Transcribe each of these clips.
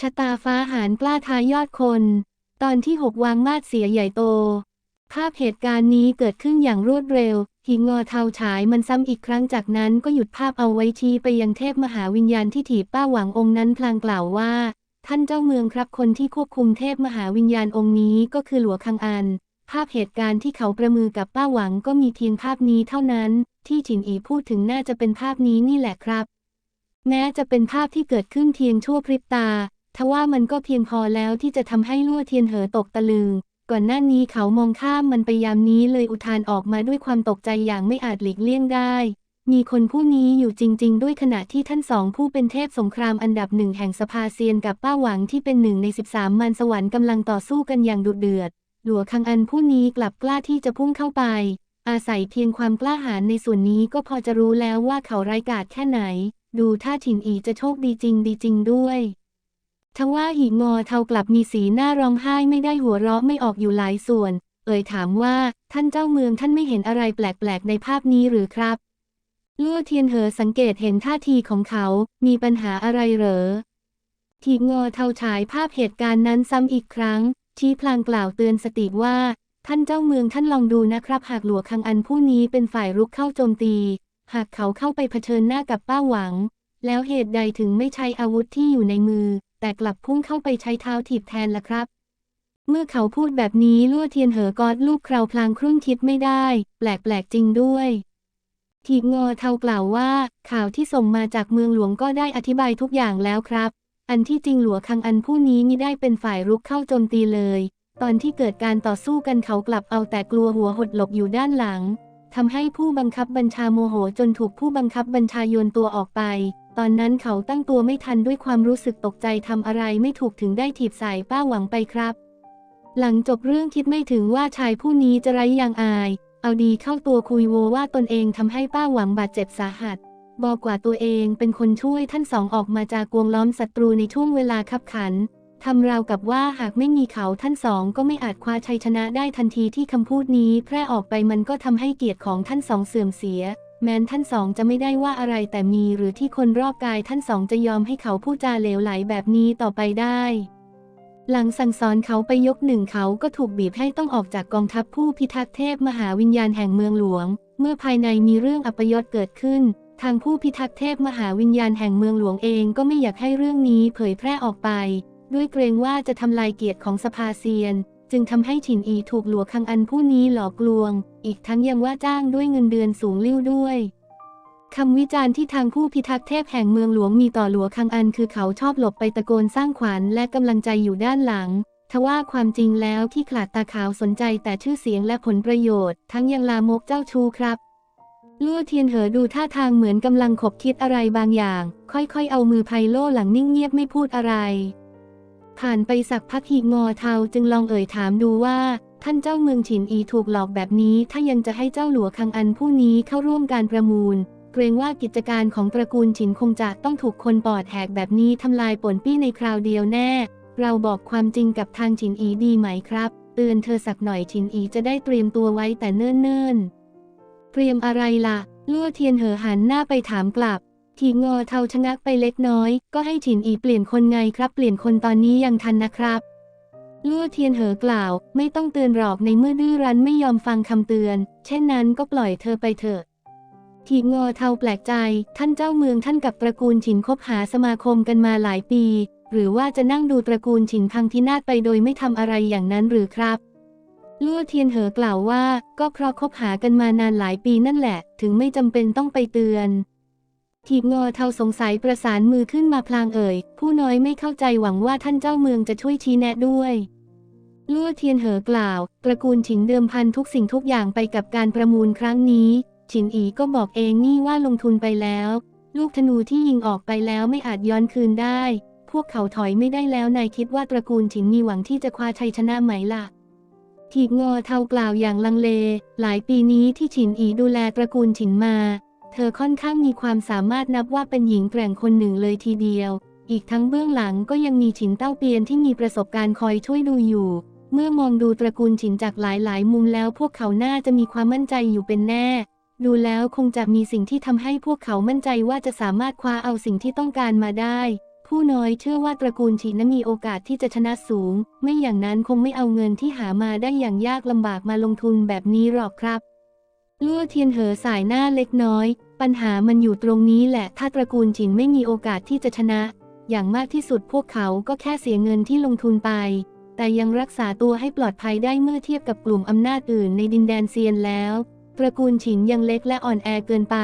ชะตาฟ้าหารกล้าทายยอดคน ตอนที่หกวางมาดเสียใหญ่โต ภาพเหตุการณ์นี้เกิดขึ้นอย่างรวดเร็ว หิงงอเทาฉายมันซ้ำอีกครั้งจากนั้นก็หยุดภาพเอาไว้ชี้ไปยังเทพมหาวิญญาณที่ถีบป้าหวังองค์นั้นพลางกล่าวว่า ท่านเจ้าเมืองครับคนที่ควบคุมเทพมหาวิญญาณองค์นี้ก็คือหลัวคังอัน ภาพเหตุการณ์ที่เขาประมือกับป้าหวังก็มีเพียงภาพนี้เท่านั้น ที่ฉินอีพูดถึงน่าจะเป็นภาพนี้นี่แหละครับ แม้จะเป็นภาพที่เกิดขึ้นเพียงชั่วพริบตา ทว่ามันก็เพียงพอแล้วที่จะทำให้ลั่วเทียนเหอตกตะลึง ก่อนหน้านี้เขามองข้ามมันไปยามนี้เลยอุทานออกมาด้วยความตกใจอย่างไม่อาจหลีกเลี่ยงได้ มีคนผู้นี้อยู่จริง ๆ ด้วยขณะที่ท่านสองผู้เป็นเทพสงครามอันดับหนึ่งแห่งสภาเซียนกับป้าหวังที่เป็นหนึ่งใน 13 มันสวรรค์กำลังต่อสู้กันอย่างดุเดือด หลัวคังอันผู้นี้กลับกล้าที่จะพุ่งเข้าไป อาศัยเพียงความกล้าหาญในส่วนนี้ก็พอจะรู้แล้วว่าเขาไร้กาจแค่ไหน ดูท่าฉินอีจะโชคดีจริงดีจริงด้วย ทว่าหีงอเทากลับมีสีหน้าร้องไห้ไม่ได้หัวเราะไม่ออกอยู่หลายส่วน เอ่ยถามว่าท่านเจ้าเมืองท่านไม่เห็นอะไรแปลกๆในภาพนี้หรือครับลั่เทียนเหอสังเกตเห็นท่าทีของเขา มีปัญหาอะไรเหรอทีงอเทาฉายภาพเหตุการณ์นั้นซ้ำอีกครั้ง ชี้พลางกล่าวเตือนสติว่า ท่านเจ้าเมืองท่านลองดูนะครับ หากหลัวคังอันผู้นี้เป็นฝ่ายรุกเข้าโจมตี หากเขาเข้าไปเผชิญหน้ากับป้าหวัง แล้วเหตุใดถึงไม่ใช้อาวุธที่อยู่ในมือ แต่กลับพุ่งเข้าไปใช้เท้าถีบแทนละครับ เมื่อเขาพูดแบบนี้ลั่วเทียนเหอกอดลูกคราวพลางครุ่นคิดไม่ได้ แปลกๆจริงด้วยทีบงอเทากล่าวว่า ข่าวที่ส่งมาจากเมืองหลวงก็ได้อธิบายทุกอย่างแล้วครับ อันที่จริงหลัวคังอันผู้นี้มิได้เป็นฝ่ายรุกเข้าโจมตีเลย ตอนที่เกิดการต่อสู้กันเขากลับเอาแต่กลัวหัวหดหลบอยู่ด้านหลัง ทำให้ผู้บังคับบัญชาโมโหจนถูกผู้บังคับบัญชาโยนตัวออกไป ตอนนั้นเขาตั้งตัวไม่ทันด้วยความรู้สึกตกใจทำอะไรไม่ถูกถึงได้ถีบใส่ป้าหวังไปครับ หลังจบเรื่องคิดไม่ถึงว่าชายผู้นี้จะไร้ยางอาย เอาดีเข้าตัวคุยโวว่าตนเองทำให้ป้าหวังบาดเจ็บสาหัส บอกว่าตัวเองเป็นคนช่วยท่านสองออกมาจากกวงล้อมศัตรูในช่วงเวลาคับขัน ทำราวกับว่าหากไม่มีเขาท่านสองก็ไม่อาจคว้าชัยชนะได้ทันทีที่คำพูดนี้ แพร่ออกไปมันก็ทำให้เกียรติของท่านสองเสื่อมเสีย แม้นท่านสองจะไม่ได้ว่าอะไรแต่มีหรือที่คนรอบกายท่านสองจะยอมให้เขาพูดจาเลวไหลแบบนี้ต่อไปได้ หลังสั่งสอนเขาไปยกหนึ่งเขาก็ถูกบีบให้ต้องออกจากกองทัพผู้พิทักษ์เทพมหาวิญญาณแห่งเมืองหลวง เมื่อภายในมีเรื่องอัปยศเกิดขึ้นทางผู้พิทักษ์เทพมหาวิญญาณแห่งเมืองหลวงเองก็ไม่อยากให้เรื่องนี้เผยแพร่ออกไป ด้วยเกรงว่าจะทำลายเกียรติของสภาเซียน จึงทำให้ฉินอีถูกหลัวคังอันผู้นี้หลอกลวง อีกทั้งยังว่าจ้างด้วยเงินเดือนสูงลิ่วด้วยคำวิจารณ์ที่ทางผู้พิทักษ์เทพแห่งเมืองหลวงมีต่อหลัวคังอันคือเขาชอบหลบไปตะโกนสร้างขวัญและกำลังใจอยู่ด้านหลัง ทว่าความจริงแล้วที่ขลาดตาขาวสนใจแต่ชื่อเสียงและผลประโยชน์ ทั้งยังลามกเจ้าชู้ครับลั่เทียนเหอดูท่าทางเหมือนกำลังขบคิดอะไรบางอย่าง ค่อยๆ เอามือไพโล่หลังนิ่งเงียบไม่พูดอะไร ผ่านไปสักพักหีงอเทาจึงลองเอ่ยถามดูว่า ท่านเจ้าเมืองฉินอีถูกหลอกแบบนี้ ถ้ายังจะให้เจ้าหลัวคังอันผู้นี้เข้าร่วมการประมูล เกรงว่ากิจการของตระกูลฉินคงจะต้องถูกคนปอดแหกแบบนี้ทำลายป่นปี้ในคราวเดียวแน่ เราบอกความจริงกับทางฉินอีดีไหมครับเตือนเธอสักหน่อยฉินอีจะได้เตรียมตัวไว้แต่เนิ่นๆ เตรียมอะไรล่ะ ลั่วเทียนเหอหันหน้าไปถามกลับ ทีงอเทาชนะกไปเล็กน้อย ก็ให้ฉินอีเปลี่ยนคนไงครับเปลี่ยนคนตอนนี้ยังทันนะครับลั่เทียนเหอกล่าว ไม่ต้องเตือนหรอกในเมื่อดื้อรั้นไม่ยอมฟังคำเตือน เช่นนั้นก็ปล่อยเธอไปเถอะทีงอเทาแปลกใจ ท่านเจ้าเมืองท่านกับตระกูลฉินคบหาสมาคมกันมาหลายปี หรือว่าจะนั่งดูตระกูลฉินพังพินาศไปโดยไม่ทำอะไรอย่างนั้นหรือครับลั่เทียนเหอกล่าวว่า ก็เพราะคบหากันมานานหลายปีนั่นแหละ ถึงไม่จำเป็นต้องไปเตือน ทีงอเทาสงสัยประสานมือขึ้นมาพลางเอ่ย ผู้น้อยไม่เข้าใจหวังว่าท่านเจ้าเมืองจะช่วยชี้แนะด้วยลั่วเทียนเหอกล่าว ตระกูลฉินเดิมพันทุกสิ่งทุกอย่างไปกับการประมูลครั้งนี้ ฉินอีก็บอกเองนี่ว่าลงทุนไปแล้ว ลูกธนูที่ยิงออกไปแล้วไม่อาจย้อนคืนได้ พวกเขาถอยไม่ได้แล้วนายคิดว่าตระกูลฉินมีหวังที่จะคว้าชัยชนะไหมล่ะทีกงอเทากล่าวอย่างลังเล หลายปีนี้ที่ฉินอีดูแลตระกูลฉินมา เธอค่อนข้างมีความสามารถนับว่าเป็นหญิงแกร่งคนหนึ่งเลยทีเดียว อีกทั้งเบื้องหลังก็ยังมีฉินเต้าเปียนที่มีประสบการณ์คอยช่วยดูอยู่ เมื่อมองดูตระกูลฉินจากหลายๆ มุมแล้วพวกเขาน่าจะมีความมั่นใจอยู่เป็นแน่ ดูแล้วคงจะมีสิ่งที่ทำให้พวกเขามั่นใจว่าจะสามารถคว้าเอาสิ่งที่ต้องการมาได้ผู้น้อยเชื่อว่าตระกูลฉินนั้นมีโอกาสที่จะชนะสูง ไม่อย่างนั้นคงไม่เอาเงินที่หามาได้อย่างยากลำบากมาลงทุนแบบนี้หรอกครับ ลั่วเทียนเหอสายหน้าเล็กน้อย ปัญหามันอยู่ตรงนี้แหละ ถ้าตระกูลฉินไม่มีโอกาสที่จะชนะ อย่างมากที่สุดพวกเขาก็แค่เสียเงินที่ลงทุนไป แต่ยังรักษาตัวให้ปลอดภัยได้เมื่อเทียบกับกลุ่มอำนาจอื่นในดินแดนเซียนแล้ว ตระกูลฉินยังเล็กและอ่อนแอเกินไป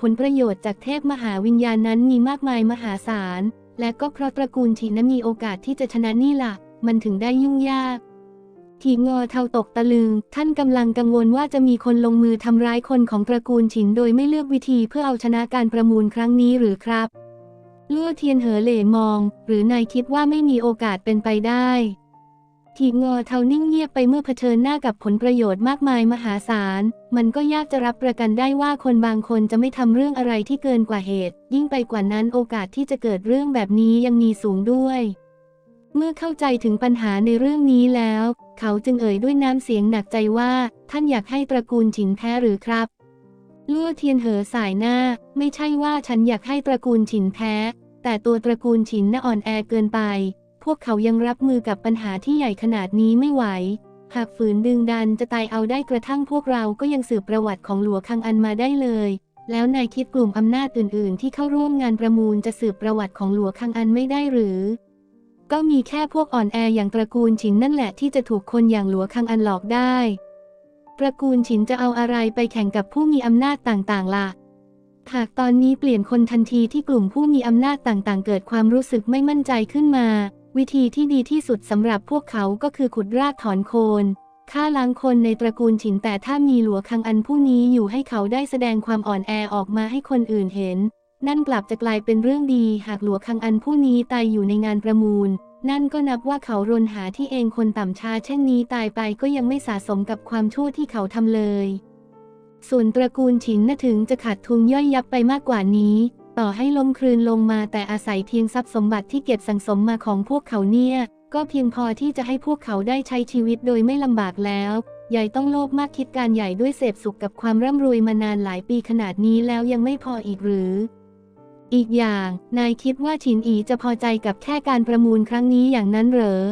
ผลประโยชน์จากเทพมหาวิญญาณนั้นมีมากมายมหาศาล และก็เพราะตระกูลฉินนั้นมีโอกาสที่จะชนะนี่ล่ะ มันถึงได้ยุ่งยาก ทีงอเทาตกตะลึง ท่านกำลังกังวลว่าจะมีคนลงมือทำร้ายคนของตระกูลฉินโดยไม่เลือกวิธีเพื่อเอาชนะการประมูลครั้งนี้หรือครับลั่เทียนเหอเหล่มอง หรือนายคิดว่าไม่มีโอกาสเป็นไปได้ทีงอเทานิ่งเงียบไปเมื่อเผชิญหน้ากับผลประโยชน์มากมายมหาศาล มันก็ยากจะรับประกันได้ว่าคนบางคนจะไม่ทำเรื่องอะไรที่เกินกว่าเหตุ ยิ่งไปกว่านั้นโอกาสที่จะเกิดเรื่องแบบนี้ยังมีสูงด้วย เมื่อเข้าใจถึงปัญหาในเรื่องนี้แล้ว เขาจึงเอ่ยด้วยน้ำเสียงหนักใจว่า ท่านอยากให้ตระกูลฉินแพ้หรือครับลั่วเทียนเหอสายหน้า ไม่ใช่ว่าฉันอยากให้ตระกูลฉินแพ้ แต่ตัวตระกูลฉินน่ะอ่อนแอเกินไป พวกเขายังรับมือกับปัญหาที่ใหญ่ขนาดนี้ไม่ไหว หากฝืนดึงดันจะตายเอาได้กระทั่งพวกเราก็ยังสืบประวัติของหลวงคังอันมาได้เลย แล้วนายคิดกลุ่มอำนาจอื่น ๆ ที่เข้าร่วมงานประมูลจะสืบประวัติของหลวงคังอันไม่ได้หรือ ก็มีแค่พวกอ่อนแออย่างตระกูลฉินนั่นแหละที่จะถูกคนอย่างหลวงคังอันหลอกได้ ตระกูลฉินจะเอาอะไรไปแข่งกับผู้มีอำนาจต่างๆล่ะหากตอนนี้เปลี่ยนคนทันทีที่กลุ่มผู้มีอำนาจต่างๆ เกิดความรู้สึกไม่มั่นใจขึ้นมา วิธีที่ดีที่สุดสำหรับพวกเขาก็คือขุดรากถอนโคนฆ่าล้างคนในตระกูลฉินแต่ถ้ามีหลัวคังอันผู้นี้อยู่ให้เขาได้แสดงความอ่อนแอออกมาให้คนอื่นเห็น นั่นกลับจะกลายเป็นเรื่องดีหากหลัวคังอันผู้นี้ตายอยู่ในงานประมูล นั่นก็นับว่าเขารนหาที่เองคนต่ำช้าเช่นนี้ตายไปก็ยังไม่สะสมกับความชั่วที่เขาทำเลย ส่วนตระกูลฉินน่ะถึงจะขาดทุนย่อยยับไปมากกว่านี้ ต่อให้ล้มคลืนลงมาแต่อาศัยเพียงทรัพย์สมบัติที่เก็บสังสมมาของพวกเขาเนี่ย ก็เพียงพอที่จะให้พวกเขาได้ใช้ชีวิตโดยไม่ลำบากแล้วใหญ่ต้องโลภมากคิดการใหญ่ด้วยเสพสุขกับความร่ำรวยมานานหลายปีขนาดนี้แล้วยังไม่พออีกหรือ อีกอย่าง นายคิดว่าฉินอีจะพอใจกับแค่การประมูลครั้งนี้อย่างนั้นเหรอ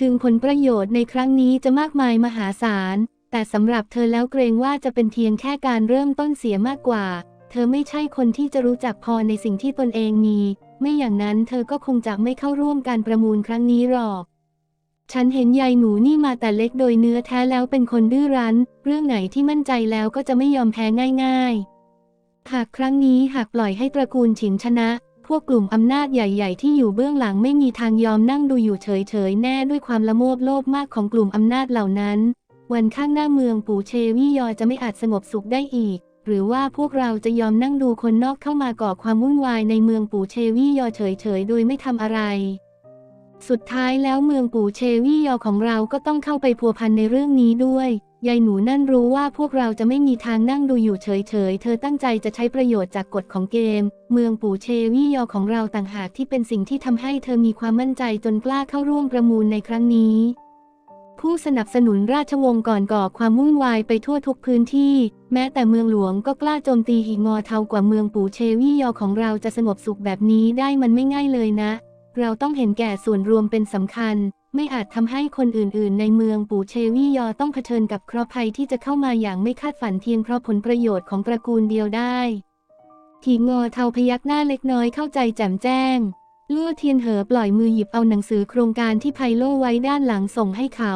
ถึงผลประโยชน์ในครั้งนี้จะมากมายมหาศาล แต่สำหรับเธอแล้วเกรงว่าจะเป็นเพียงแค่การเริ่มต้นเสียมากกว่า เธอไม่ใช่คนที่จะรู้จักพอในสิ่งที่ตนเองมี ไม่อย่างนั้นเธอก็คงจะไม่เข้าร่วมการประมูลครั้งนี้หรอกฉันเห็นยายหนูนี่มาแต่เล็กโดยเนื้อแท้แล้วเป็นคนดื้อรั้น เรื่องไหนที่มั่นใจแล้วก็จะไม่ยอมแพ้ง่าย ๆ หากครั้งนี้หากปล่อยให้ตระกูลฉินชนะ พวกกลุ่มอำนาจใหญ่ๆ ที่อยู่เบื้องหลังไม่มีทางยอมนั่งดูอยู่เฉยๆ แน่ด้วยความละโมบโลภมากของกลุ่มอำนาจเหล่านั้น วันข้างหน้าเมืองปู่เชวี่ยอจะไม่อาจสงบสุขได้อีก หรือว่าพวกเราจะยอมนั่งดูคนนอกเข้ามาก่อความวุ่นวายในเมืองปู่เชวี่ยอเฉยๆ โดยไม่ทำอะไร สุดท้ายแล้วเมืองปู่เชวี่ยอของเราก็ต้องเข้าไปพัวพันในเรื่องนี้ด้วย ยายหนูนั่นรู้ว่าพวกเราจะไม่มีทางนั่งดูอยู่เฉยๆ เธอตั้งใจจะใช้ประโยชน์จากกฎของเกม เมืองปู่เชวี่ยอของเราต่างหากที่เป็นสิ่งที่ทำให้เธอมีความมั่นใจจนกล้าเข้าร่วมประมูลในครั้งนี้ ผู้สนับสนุนราชวงศ์ก่อนก่อความวุ่นวายไปทั่วทุกพื้นที่ แม้แต่เมืองหลวงก็กล้าโจมตีหิงอเทากว่าเมืองปู่เชวี่ยอของเราจะสงบสุขแบบนี้ได้มันไม่ง่ายเลยนะ เราต้องเห็นแก่ส่วนรวมเป็นสำคัญ ไม่อาจทำให้คนอื่นๆ ในเมืองปู่เชวี่ยอต้องเผชิญกับเคราะห์ภัยที่จะเข้ามาอย่างไม่คาดฝันเพียงเพราะผลประโยชน์ของตระกูลเดียวได้ทีงอเทาพยักหน้าเล็กน้อยเข้าใจแจ่มแจ้งลั่เทียนเหอปล่อยมือหยิบเอาหนังสือโครงการที่ไพโลไว้ด้านหลังส่งให้เขา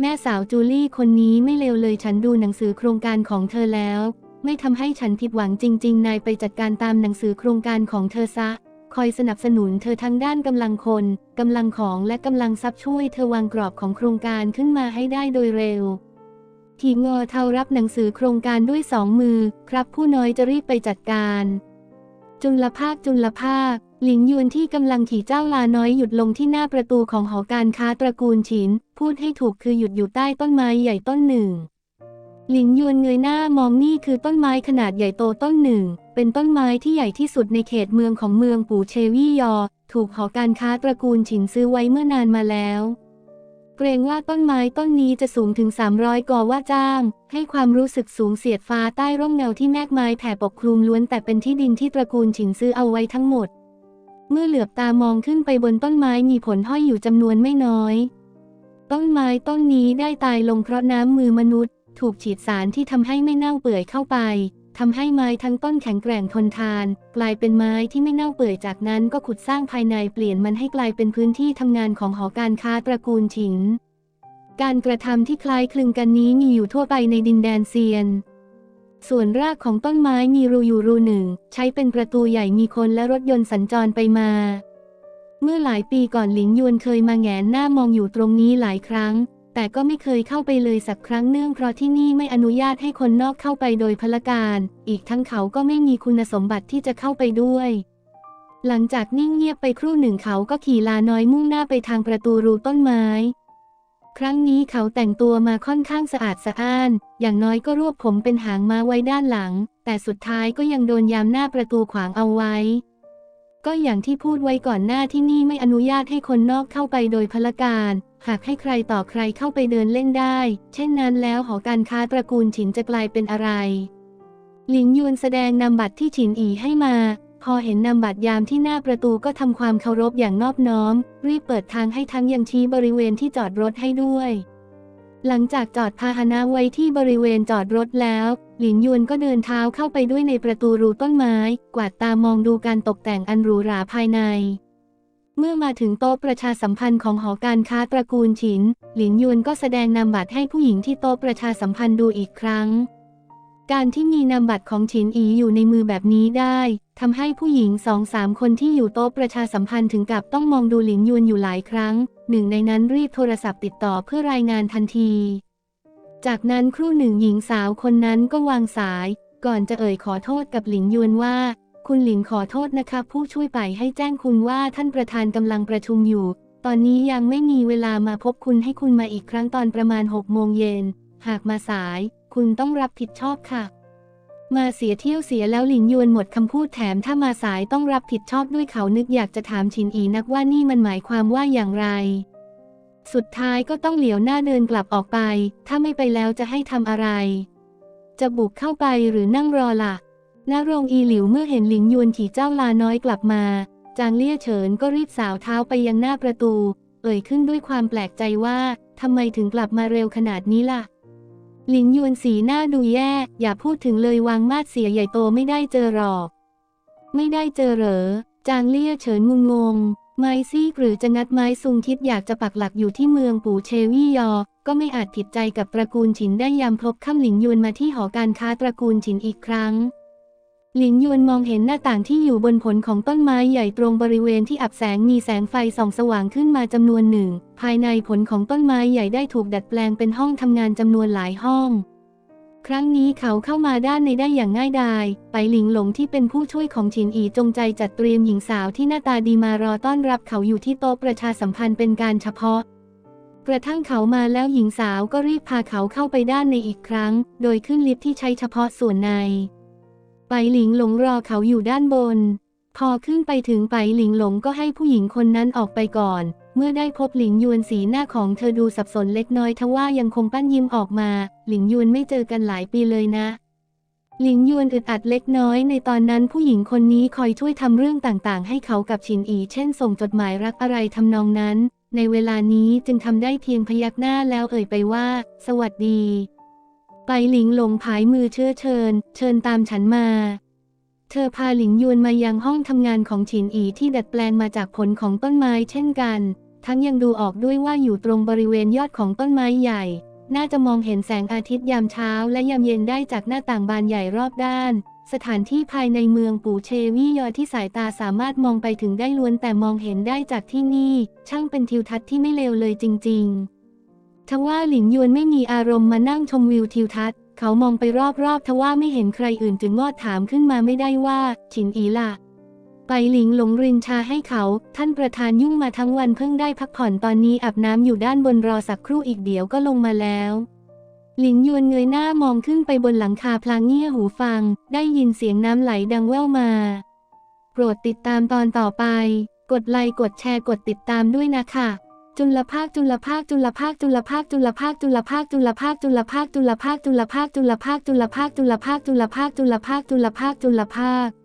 แม่สาวจูลี่คนนี้ไม่เลวเลยฉันดูหนังสือโครงการของเธอแล้ว ไม่ทำให้ฉันผิดหวังจริง ๆ นายไปจัดการตามหนังสือโครงการของเธอซะ คอยสนับสนุนเธอทั้งด้านกำลังคนกำลังของและกำลังทรัพย์ช่วยเธอวางกรอบของโครงการขึ้นมาให้ได้โดยเร็วทีงอเทารับหนังสือโครงการด้วยสองมือ ครับผู้น้อยจะรีบไปจัดการ จุลภาคจุลภาค หลิงยวนที่กำลังขี่เจ้าลาน้อยหยุดลงที่หน้าประตูของหอการค้าตระกูลฉิน พูดให้ถูกคือหยุดอยู่ใต้ต้นไม้ใหญ่ต้นหนึ่ง หลิงยวนเงยหน้ามองนี่คือต้นไม้ขนาดใหญ่โตต้นหนึ่ง เป็นต้นไม้ที่ใหญ่ที่สุดในเขตเมืองของเมืองปู่เชวี่ยอ ถูกหอการค้าตระกูลฉินซื้อไว้เมื่อนานมาแล้ว เกรงว่าต้นไม้ต้นนี้จะสูงถึง 300 กอว่าจ้าง ให้ความรู้สึกสูงเสียดฟ้าใต้ร่มเงาที่แมกไม้แผ่ปกคลุมล้วนแต่เป็นที่ดินที่ตระกูลฉินซื้อเอาไว้ทั้งหมด เมื่อเหลือบตามองขึ้นไปบนต้นไม้มีผลห้อยอยู่จำนวนไม่น้อย ต้นไม้ต้นนี้ได้ตายลงเพราะน้ำมือมนุษย์ ถูกฉีดสารที่ทำให้ไม่เน่าเปื่อยเข้าไป ทำให้ไม้ทั้งต้นแข็งแกร่งทนทาน กลายเป็นไม้ที่ไม่เน่าเปื่อยจากนั้นก็ขุดสร้างภายในเปลี่ยนมันให้กลายเป็นพื้นที่ทำงานของหอการค้าตระกูลฉินการกระทำที่คล้ายคลึงกันนี้มีอยู่ทั่วไปในดินแดนเซียน ส่วนรากของต้นไม้มีรูอยู่รูหนึ่ง ใช้เป็นประตูใหญ่มีคนและรถยนต์สัญจรไปมา เมื่อหลายปีก่อนหลิงยวนเคยมาแงนหน้ามองอยู่ตรงนี้หลายครั้ง แต่ก็ไม่เคยเข้าไปเลยสักครั้งเนื่องเพราะที่นี่ไม่อนุญาตให้คนนอกเข้าไปโดยพลการ อีกทั้งเขาก็ไม่มีคุณสมบัติที่จะเข้าไปด้วย หลังจากนิ่งเงียบไปครู่หนึ่งเขาก็ขี่ลาน้อยมุ่งหน้าไปทางประตูรูต้นไม้ ครั้งนี้เขาแต่งตัวมาค่อนข้างสะอาดสะอ้าน อย่างน้อยก็รวบผมเป็นหางม้าไว้ด้านหลัง แต่สุดท้ายก็ยังโดนยามหน้าประตูขวางเอาไว้ก็อย่างที่พูดไว้ก่อนหน้าที่นี่ไม่อนุญาตให้คนนอกเข้าไปโดยพลการ หากให้ใครต่อใครเข้าไปเดินเล่นได้ เช่นนั้นแล้วหอการค้าตระกูลฉินจะกลายเป็นอะไร หลิงยวนแสดงนำบัตรที่ฉินอีให้มา พอเห็นนำบัตรยามที่หน้าประตูก็ทำความเคารพอย่างนอบน้อม รีบเปิดทางให้ทั้งยังชี้บริเวณที่จอดรถให้ด้วย หลังจากจอดพาหนะไว้ที่บริเวณจอดรถแล้ว หลินยวนก็เดินเท้าเข้าไปด้วยในประตูรูต้นไม้ กวาดตามองดูการตกแต่งอันหรูหราภายใน เมื่อมาถึงโต๊ะประชาสัมพันธ์ของหอการค้าตระกูลฉิน หลินยวนก็แสดงนามบัตรให้ผู้หญิงที่โต๊ะประชาสัมพันธ์ดูอีกครั้ง การที่มีนามบัตรของฉินอีอยู่ในมือแบบนี้ได้ทำให้ผู้หญิงสองสามคนที่อยู่โต๊ะประชาสัมพันธ์ถึงกับต้องมองดูหลินยวนอยู่หลายครั้ง หนึ่งในนั้นรีบโทรศัพท์ติดต่อเพื่อรายงานทันที จากนั้นครู่หนึ่งหญิงสาวคนนั้นก็วางสาย ก่อนจะเอ่ยขอโทษกับหลินยวนว่า คุณหลินขอโทษนะคะ ผู้ช่วยไปให้แจ้งคุณว่าท่านประธานกำลังประชุมอยู่ ตอนนี้ยังไม่มีเวลามาพบคุณให้คุณมาอีกครั้งตอนประมาณ6โมงเย็น หากมาสาย คุณต้องรับผิดชอบค่ะ มาเสียเที่ยวเสียแล้วหลินยวนหมดคำพูดแถมถ้ามาสายต้องรับผิดชอบด้วยเขานึกอยากจะถามฉินอีนักว่านี่มันหมายความว่าอย่างไร สุดท้ายก็ต้องเหลียวหน้าเดินกลับออกไป ถ้าไม่ไปแล้วจะให้ทำอะไร จะบุกเข้าไปหรือนั่งรอละ่ะ ณโรงอีหลิวเมื่อเห็นหลิงยวนขี่เจ้าลาน้อยกลับมา จางเลี่ยเฉินก็รีบสาวเท้าไปยังหน้าประตู เอ่ยขึ้นด้วยความแปลกใจว่าทำไมถึงกลับมาเร็วขนาดนี้ล่ะ หลิงยวนสีหน้าดูแย่ อย่าพูดถึงเลยวางมาดเสียใหญ่โตไม่ได้เจอหรอก ไม่ได้เจอเหรอ จางเลี่ยเฉินงงงไม้ซี่หรือจะงัดไม้ซุงคิดอยากจะปักหลักอยู่ที่เมืองปู่เชวี่ยอ ก็ไม่อาจผิดใจกับตระกูลฉินได้ยามพบค่ำหลิงยวนมาที่หอการค้าตระกูลฉินอีกครั้ง หลิงยวนมองเห็นหน้าต่างที่อยู่บนผลของต้นไม้ใหญ่ตรงบริเวณที่อับแสงมีแสงไฟส่องสว่างขึ้นมาจำนวนหนึ่ง ภายในผลของต้นไม้ใหญ่ได้ถูกดัดแปลงเป็นห้องทำงานจำนวนหลายห้อง ครั้งนี้เขาเข้ามาด้านในได้อย่างง่ายดาย ไปหลิงหลงที่เป็นผู้ช่วยของฉินอีจงใจจัดเตรียมหญิงสาวที่หน้าตาดีมารอต้อนรับเขาอยู่ที่โต๊ะประชาสัมพันธ์เป็นการเฉพาะกระทั่งเขามาแล้วหญิงสาวก็รีบพาเขาเข้าไปด้านในอีกครั้ง โดยขึ้นลิฟต์ที่ใช้เฉพาะส่วนใน ไปหลิงหลงรอเขาอยู่ด้านบน พอขึ้นไปถึงไปหลิงหลงก็ให้ผู้หญิงคนนั้นออกไปก่อน เมื่อได้พบหลิงยวนสีหน้าของเธอดูสับสนเล็กน้อยทว่ายังคงปั้นยิ้มออกมา หลิงยวนไม่เจอกันหลายปีเลยนะ หลิงยวนอึดอัดเล็กน้อยในตอนนั้นผู้หญิงคนนี้คอยช่วยทำเรื่องต่างๆ ให้เขากับฉินอี เช่น ส่งจดหมายรักอะไรทำนองนั้น ในเวลานี้จึงทำได้เพียงพยักหน้าแล้วเอ่ยไปว่า สวัสดี ไปหลิงหลงผายมือเชื่อเชิญ เชิญตามฉันมา เธอพาหลิงยวนมายังห้องทำงานของฉินอีที่ดัดแปลงมาจากผลของต้นไม้เช่นกัน ทั้งยังดูออกด้วยว่าอยู่ตรงบริเวณยอดของต้นไม้ใหญ่ น่าจะมองเห็นแสงอาทิตย์ยามเช้าและยามเย็นได้จากหน้าต่างบานใหญ่รอบด้าน สถานที่ภายในเมืองปูเชวี่ยอที่สายตาสามารถมองไปถึงได้ล้วนแต่มองเห็นได้จากที่นี่ ช่างเป็นทิวทัศน์ที่ไม่เลวเลยจริง ๆ ทว่าหลิงยวนไม่มีอารมณ์มานั่งชมวิวทิวทัศน์ เขามองไปรอบๆทว่าไม่เห็นใครอื่นจึงงอดถามขึ้นมาไม่ได้ว่าฉินอีล่ะ ไปหลิงหลงรินชาให้เขา ท่านประธานยุ่งมาทั้งวันเพิ่งได้พักผ่อนตอนนี้อาบน้ำอยู่ด้านบนรอสักครู่อีกเดี๋ยวก็ลงมาแล้วหลิงยวนเงยหน้ามองขึ้นไปบนหลังคาพลางเงี่ยหูฟัง ได้ยินเสียงน้ำไหลดังแว่วมา โปรดติดตามตอนต่อไป กดไลค์กดแชร์กดติดตามด้วยนะคะ จุลภาคจุลภาคจุลภาคจุลภาคจุลภาคจุลภาคจุลภาคจุลภาคจุลภาคจุลภาคจุลภาคจุลภาคจุลภาคจุลภาคจุลภาคจุลภาคจุลภาค